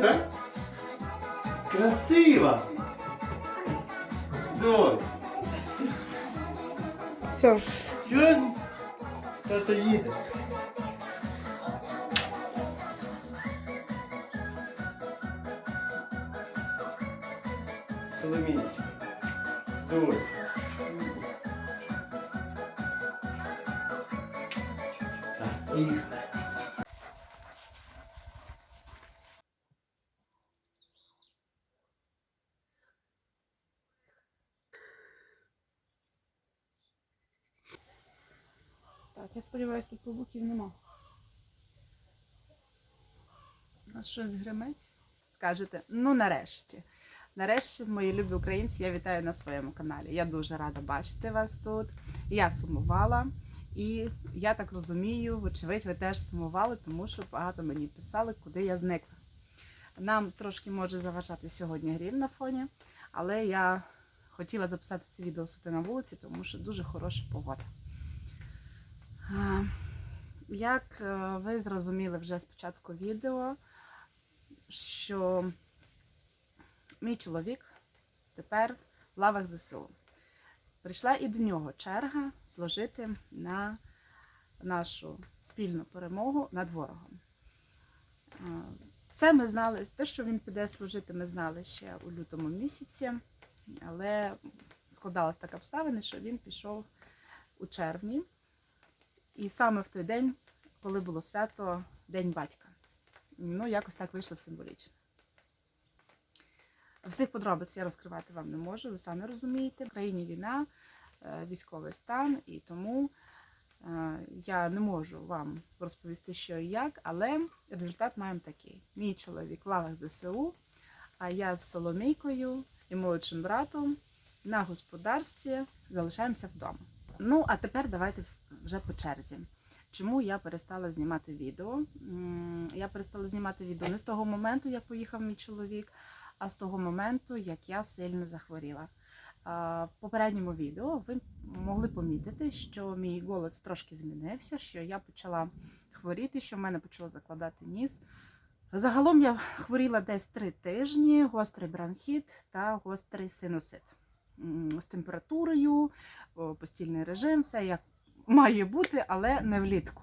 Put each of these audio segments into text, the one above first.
Так? Красиво! Давай. Все. Чого? Тато їде. Соломінечка. Давай. Так, я сподіваюся, тут павуків нема. У нас щось гримить? Скажете, ну нарешті. Нарешті, мої любі українці, я вітаю на своєму каналі. Я дуже рада бачити вас тут. Я сумувала. І я так розумію, вочевидь, ви теж сумували, тому що багато мені писали, куди я зникла. Нам трошки може заважати сьогодні грім на фоні, але я хотіла записати це відео суто на вулиці, тому що дуже хороша погода. Як е, ви зрозуміли вже з початку відео, що мій чоловік тепер в лавах ЗСУ. Прийшла і до нього черга служити на нашу спільну перемогу над ворогом. Це ми знали, те, що він піде служити, ми знали ще у лютому місяці, але складалась така обставина, що він пішов у червні. І саме в той день, коли було свято День батька. Ну, якось так вийшло символічно. Всіх подробиць я розкривати вам не можу, ви самі розумієте. В країні війна, е, військовий стан, і тому е, я не можу вам розповісти, що і як, але результат маємо такий: мій чоловік в лавах ЗСУ, а я з Соломійкою і молодшим братом на господарстві залишаємося вдома. Ну, а тепер давайте вже по черзі. Чому я перестала знімати відео? Я перестала знімати відео не з того моменту, як поїхав мій чоловік, а з того моменту, як я сильно захворіла. В попередньому відео ви могли помітити, що мій голос трошки змінився, що я почала хворіти, що в мене почало закладати ніс. Загалом я хворіла десь три тижні, гострий бронхіт та гострий синусит. З температурою, постільний режим, все як має бути, але не влітку.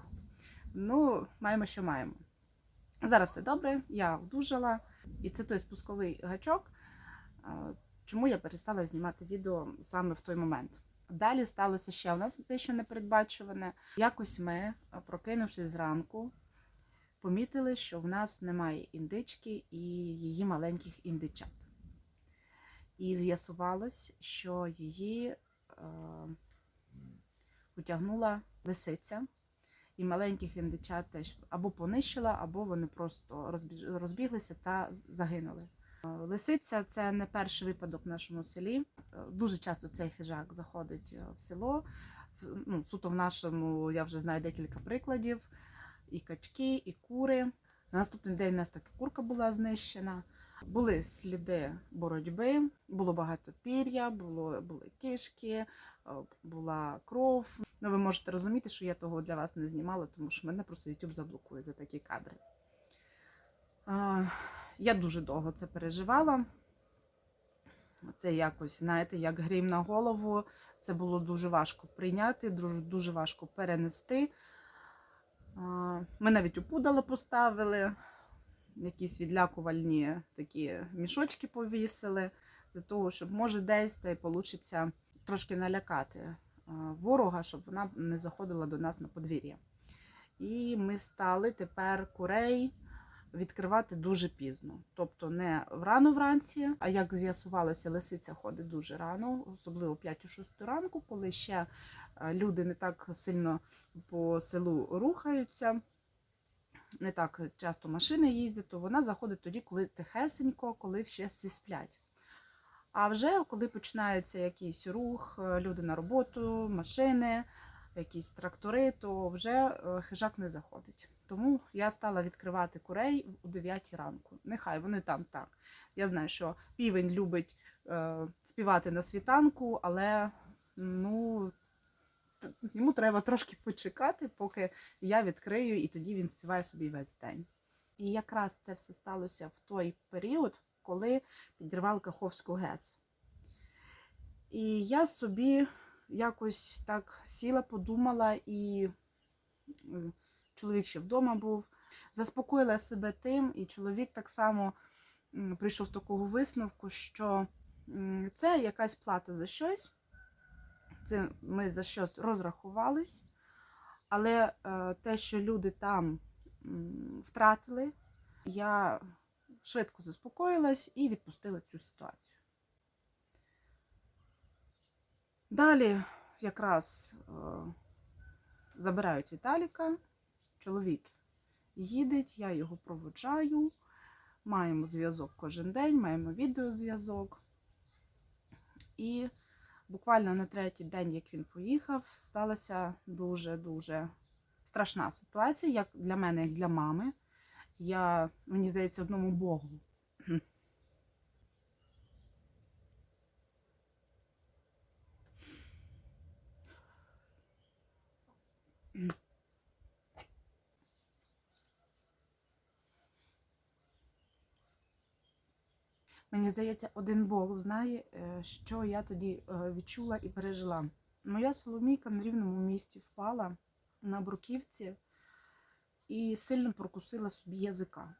Ну, маємо, що маємо. Зараз все добре, я одужала, і це той спусковий гачок, чому я перестала знімати відео саме в той момент. Далі сталося ще у нас дещо непередбачуване. Якось ми, прокинувшись зранку, помітили, що в нас немає індички і її маленьких індичат. І з'ясувалось, що її е, утягнула лисиця, і маленьких індичат теж або понищила, або вони просто розбіглися та загинули. Е, Лисиця це не перший випадок в нашому селі. Е, Дуже часто цей хижак заходить в село. Ну, суто в нашому я вже знаю декілька прикладів: і качки, і кури. На наступний день у нас така курка була знищена. Були сліди боротьби, було багато пір'я, було, були кишки, е, була кров. Ну, ви можете розуміти, що я того для вас не знімала, тому що мене просто YouTube заблокує за такі кадри. А, я дуже довго це переживала. Це якось, знаєте, як грім на голову. Це було дуже важко прийняти, дуже, дуже важко перенести. Ми навіть опудало поставили, якісь відлякувальні такі мішочки повісили, для того, щоб може десь та й вийде трошки налякати ворога, щоб вона не заходила до нас на подвір'я. І ми стали тепер курей відкривати дуже пізно. Тобто не рано вранці, а як з'ясувалося, лисиця ходить дуже рано, особливо 5-6 ранку, коли ще е, люди не так сильно по селу рухаються, не так часто машини їздять, то вона заходить тоді, коли тихесенько, коли ще всі сплять. А вже коли починається якийсь рух, е, люди на роботу, машини, якісь трактори, то вже е, хижак не заходить. Тому я стала відкривати курей у 9 ранку. Нехай вони там так. Я знаю, що півень любить е, співати на світанку, але ну, йому треба трошки почекати, поки я відкрию, і тоді він співає собі весь день. І якраз це все сталося в той період, коли підірвали Каховську ГЕС. І я собі якось так сіла, подумала, і е, чоловік ще вдома був. Заспокоїла себе тим, і чоловік так само прийшов до такого висновку, що це якась плата за щось. Це ми за щось розрахувались, але е, те, що люди там втратили, я швидко заспокоїлась і відпустила цю ситуацію. Далі якраз е, забирають Віталіка, чоловік їде, я його проводжаю, маємо зв'язок кожен день, маємо відеозв'язок. І буквально на третій день, як він поїхав, сталася дуже-дуже страшна ситуація, як для мене, як для мами. Я, мені здається, одному Богу. Мені здається, один Бог знає, е, що я тоді е, відчула і пережила. Моя соломійка на рівному місці впала на бруківці і сильно прокусила собі язика.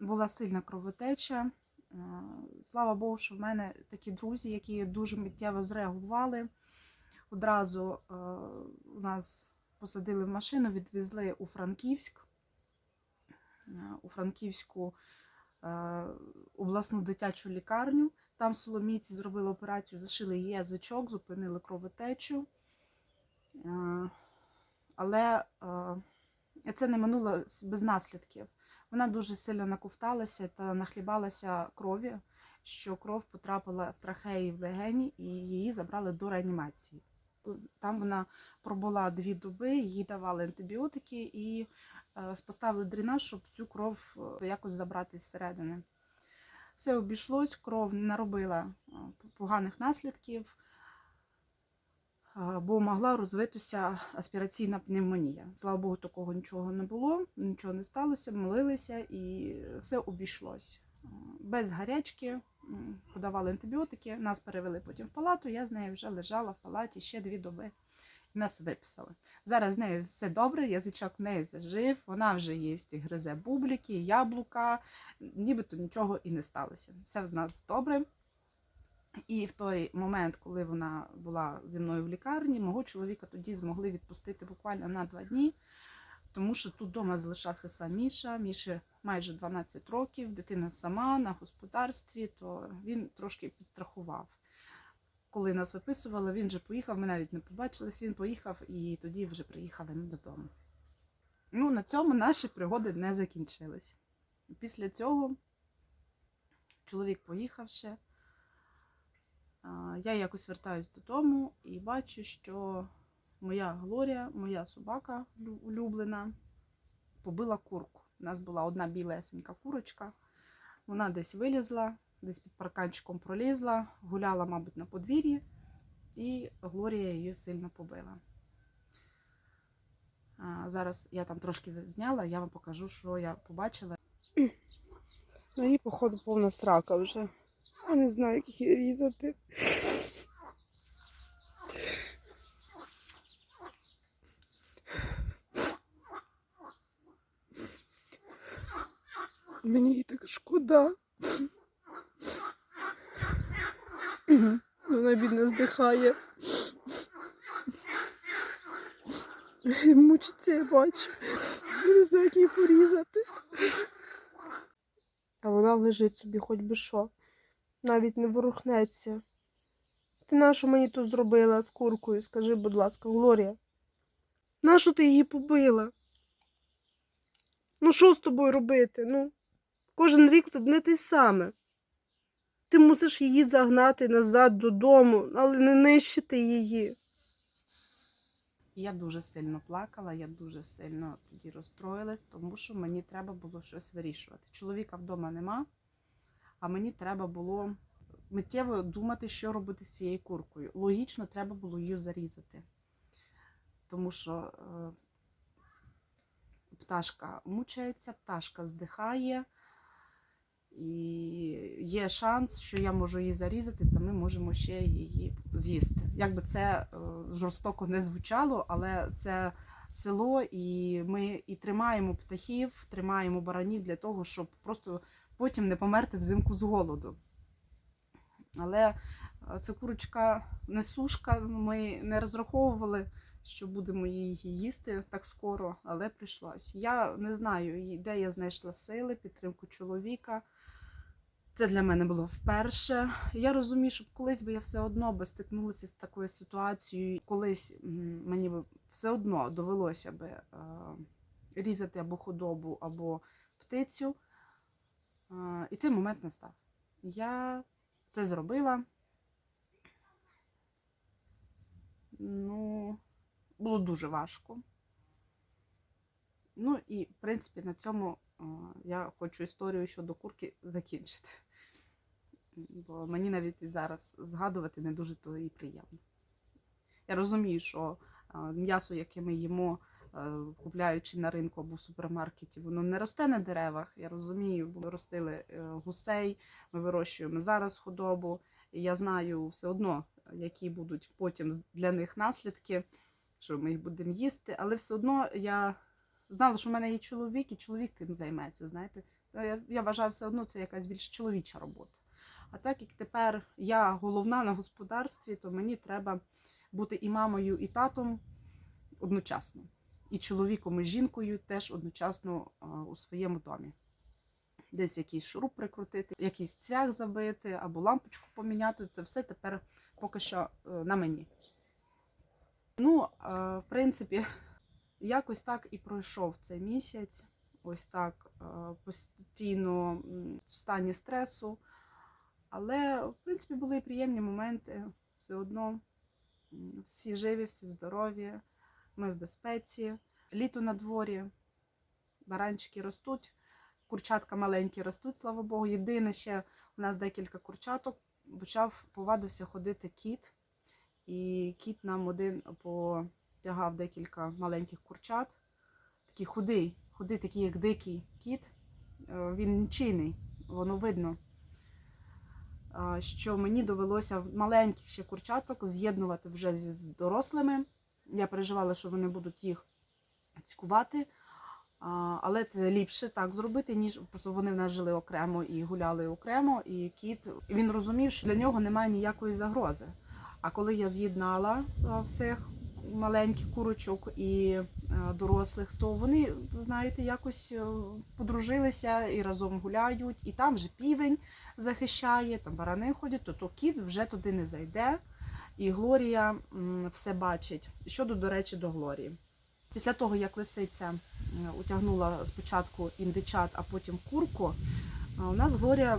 Була сильна кровотеча. Е, Слава Богу, що в мене такі друзі, які дуже миттєво зреагували. Одразу нас посадили в машину, відвезли у Франківськ. У Франківську обласну дитячу лікарню. Там соломійці зробили операцію, зашили її язичок, зупинили кровотечу. Е, Але е, це не минуло без наслідків. Вона дуже сильно наковталася та нахлібалася крові, що кров потрапила в трахеї в легені і її забрали до реанімації. Там вона пробула дві доби, їй давали антибіотики і е, поставили дренаж, щоб цю кров е, якось забрати зсередини. Все обійшлось, кров наробила е, поганих наслідків, бо могла розвитися аспіраційна пневмонія. Слава Богу, такого нічого не було, нічого не сталося, молилися і все обійшлось. Без гарячки подавали антибіотики, нас перевели потім в палату. Я з нею вже лежала в палаті ще дві доби. Нас виписали. Зараз з нею все добре, язичок в неї зажив, вона вже їсть і гризе бубліки, яблука, нібито нічого і не сталося. Все в нас добре. І в той момент, коли вона була зі мною в лікарні, мого чоловіка тоді змогли відпустити буквально на два дні, тому що тут вдома залишався сам Міша. Міші майже 12 років, дитина сама на господарстві, то він трошки підстрахував. Коли нас виписували, він вже поїхав, ми навіть не побачились, він поїхав і тоді вже приїхали ми додому. Ну, на цьому наші пригоди не закінчились. Після цього чоловік поїхав ще. Я якось вертаюсь додому і бачу, що моя Глорія, моя собака улюблена, побила курку. У нас була одна білесенька курочка. Вона десь вилізла, десь під парканчиком пролізла, гуляла, мабуть, на подвір'ї, і Глорія її сильно побила. А, Зараз я там трошки зняла, я вам покажу, що я побачила. На її, походу, повна срака вже. Я не знаю, як її різати. Мені її так шкода. Вона бідно здихає. Мучиться, я бачу. Я не знаю, як її порізати. А вона лежить собі хоч би що. Навіть не ворухнеться. Ти нащо мені тут зробила з куркою? Скажи, будь ласка, Глорія. Нащо ти її побила? Ну, що з тобою робити? Ну, кожен рік тут не те саме. Ти мусиш її загнати назад додому, але не нищити її. Я дуже сильно плакала, я дуже сильно тоді розстроїлась, тому що мені треба було щось вирішувати. Чоловіка вдома нема, а мені треба було миттєво думати, що робити з цією куркою. Логічно, треба було її зарізати. Тому що е, пташка мучається, пташка здихає, і є шанс, що я можу її зарізати, та ми можемо ще її з'їсти. Як би це е, жорстоко не звучало, але це село, і ми і тримаємо птахів, тримаємо баранів для того, щоб просто потім не померти взимку з голоду. Але е, це курочка не сушка, ми не розраховували, що будемо її їсти так скоро, але прийшлось. Я не знаю, де я знайшла сили, підтримку чоловіка. Це для мене було вперше. Я розумію, що колись би я все одно би стикнулася з такою ситуацією. Колись мені би все одно довелося би е, різати або худобу, або птицю. Е, і цей момент настав. Я це зробила. Ну, було дуже важко. Ну і, в принципі, на цьому я хочу історію щодо курки закінчити. Бо мені навіть зараз згадувати не дуже то і приємно. Я розумію, що м'ясо, яке ми їмо, е, купляючи на ринку або в супермаркеті, воно не росте на деревах. Я розумію, бо ми ростили е, гусей, ми вирощуємо зараз худобу. І я знаю все одно, які будуть потім для них наслідки, що ми їх будемо їсти, але все одно я знала, що в мене є чоловік, і чоловік тим займеться. Знаєте, я, я вважаю, все одно це якась більш чоловіча робота. А так як тепер я головна на господарстві, то мені треба бути і мамою, і татом одночасно, і чоловіком, і жінкою теж одночасно у своєму домі. Десь якийсь шуруп прикрутити, якийсь цвях забити або лампочку поміняти. Це все тепер поки що е, на мені. Ну, в принципі, якось так і пройшов цей місяць. Ось так е, постійно в стані стресу. Але, в принципі, були приємні моменти. Все одно всі живі, всі здорові, ми в безпеці. Літо на дворі, баранчики ростуть, курчатка маленькі ростуть, слава Богу. Єдине ще у нас декілька курчаток. Почав повадився ходити кіт. І кіт нам один потягав декілька маленьких курчат. Такий худий, худий, такий, як дикий кіт. Е, Він нічийний, воно видно. Що мені довелося маленьких ще курчаток з'єднувати вже з дорослими. Я переживала, що вони будуть їх цькувати. Але це ліпше так зробити, ніж просто вони в нас жили окремо і гуляли окремо. І кіт він розумів, що для нього немає ніякої загрози. А коли я з'єднала всіх маленьких курочок і е, дорослих, то вони, знаєте, якось е, подружилися і разом гуляють, і там вже півень захищає, там барани ходять, то, то кіт вже туди не зайде. І Глорія все бачить. Щодо, до речі, до Глорії. Після того, як лисиця утягнула спочатку індичат, а потім курку, у нас Глорія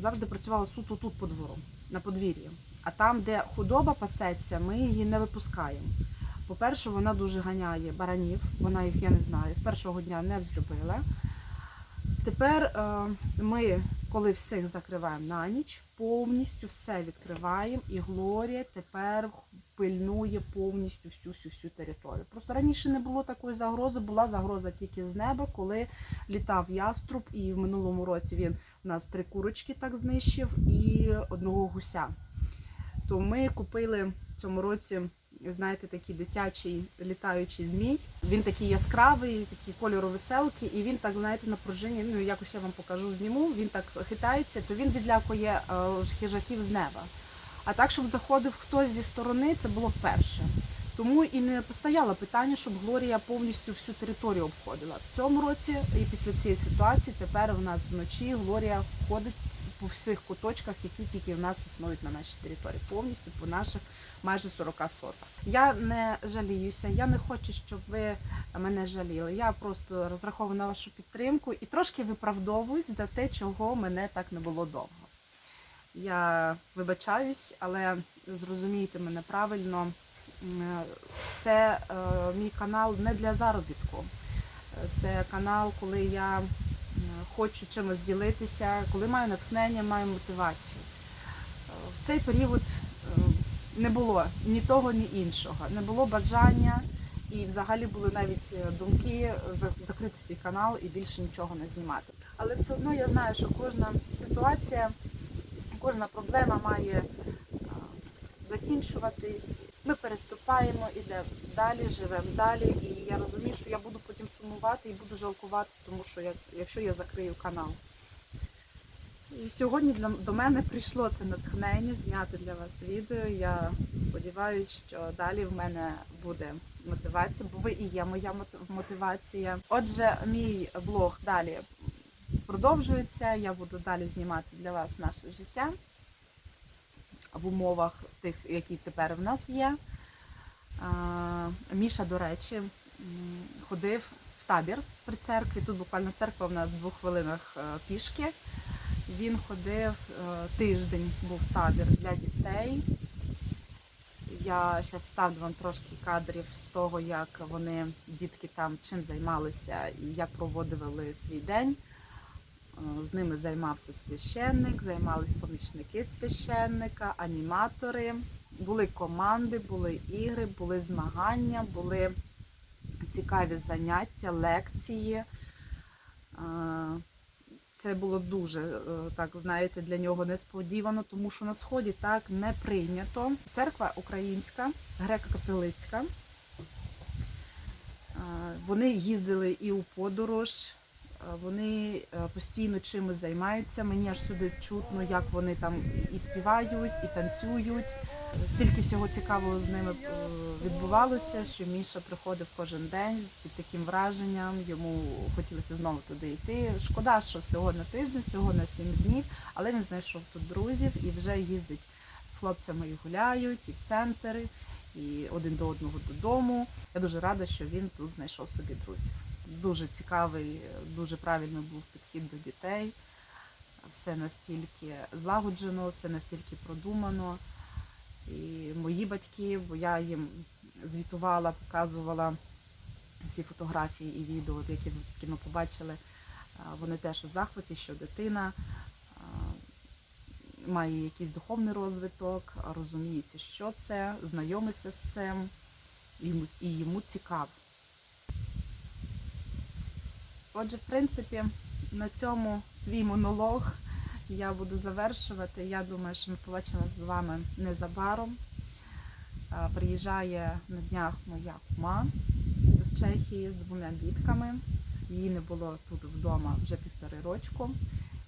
завжди працювала суто тут по двору, на подвір'ї. А там, де худоба пасеться, ми її не випускаємо. По-перше, вона дуже ганяє баранів, вона їх, я не знаю, з першого дня не взлюбила. Тепер е, ми, коли всіх закриваємо на ніч, повністю все відкриваємо, і Глорія тепер пильнує повністю всю всю територію. Просто раніше не було такої загрози, була загроза тільки з неба, коли літав яструб, і в минулому році він у нас три курочки так знищив і одного гуся. То ми купили цьому році, знаєте, такий дитячий літаючий змій. Він такий яскравий, такий кольору веселки, і він так, знаєте, на пружині, ну якось я вам покажу, зніму, він так хитається, то він відлякує е, хижаків з неба. А так, щоб заходив хтось зі сторони, це було вперше. Тому і не постояло питання, щоб Глорія повністю всю територію обходила. В цьому році і після цієї ситуації тепер у нас вночі Глорія ходить по всіх куточках, які тільки в нас існують на нашій території, повністю по наших майже 40 сотах. Я не жаліюся, я не хочу, щоб ви мене жаліли. Я просто розраховую на вашу підтримку і трошки виправдовуюсь за те, чого мене так не було довго. Я вибачаюсь, але зрозумійте мене правильно. Це е, мій канал не для заробітку. Е, Це канал, коли я хочу чимось ділитися, коли маю натхнення, маю мотивацію. Е, В цей період е, не було ні того, ні іншого. Не було бажання І взагалі були навіть е, думки закрити свій канал і більше нічого не знімати. Але все одно я знаю, що кожна ситуація, кожна проблема має закінчуватись. Ми переступаємо, ідемо далі, живемо далі. І я розумію, що я буду сумувати і буду жалкувати, тому що я, якщо я закрию канал. І сьогодні для, до мене прийшло це натхнення зняти для вас відео. Я сподіваюся, що далі в мене буде мотивація, бо ви і є моя мотивація. Отже, мій блог далі продовжується. Я буду далі знімати для вас наше життя в умовах тих, які тепер в нас є. Міша, до речі, ходив табір при церкві. Тут буквально церква в нас в двох хвилинах е, пішки. Він ходив е, тиждень, був табір для дітей. Я зараз ставлю вам трошки кадрів з того, як вони, дітки там чим займалися і як проводили свій день. Е, З ними займався священник, займались помічники священника, аніматори. Були команди, були ігри, були змагання, були цікаві заняття, лекції. Е, Це було дуже е, так, знаєте, для нього несподівано, тому що на сході так не прийнято. Церква українська, греко-католицька. Е, Вони їздили і у подорож, вони постійно чимось займаються. Мені аж сюди чутно, як вони там і співають, і танцюють. Стільки всього цікавого з ними е, відбувалося, що Міша приходив кожен день під таким враженням. Йому хотілося знову туди йти. Шкода, що всього на тиждень, всього на сім днів, але він знайшов тут друзів і вже їздить з хлопцями і гуляють, і в центр, і один до одного додому. Я дуже рада, що він тут знайшов собі друзів. Дуже цікавий, дуже правильний був підхід до дітей. Все настільки злагоджено, все настільки продумано. І мої батьки, бо я їм звітувала, показувала всі фотографії і відео, які, ми побачили. Вони теж у захваті, що дитина має якийсь духовний розвиток, розуміється, що це, знайомиться з цим, і йому цікаво. Отже, в принципі, на цьому свій монолог я буду завершувати. Я думаю, що ми побачимося з вами незабаром. Приїжджає на днях моя кума з Чехії з двома дітками. Її не було тут вдома вже півтори рочку.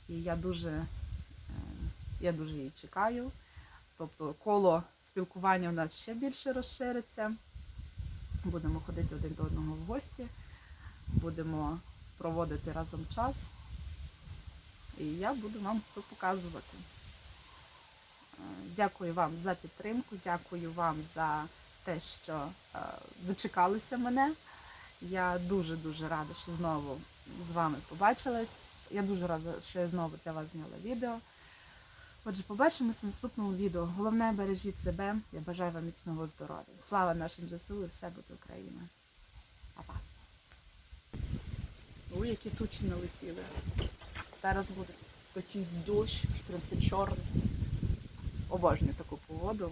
І я дуже, е, я дуже її чекаю. Тобто коло спілкування у нас ще більше розшириться. Будемо ходити один до одного в гості, будемо проводити разом час. І я буду вам показувати. Е, Дякую вам за підтримку, дякую вам за те, що е, дочекалися мене. Я дуже-дуже рада, що знову з вами побачилась. Я дуже рада, що я знову для вас зняла відео. Отже, побачимося в наступному відео. Головне, бережіть себе. Я бажаю вам міцного здоров'я. Слава нашим ЗСУ і все буде Україна. Па-па. Ой, які тучі налетіли. Зараз буде такий дощ, що прям все чорне. Обожнюю таку погоду.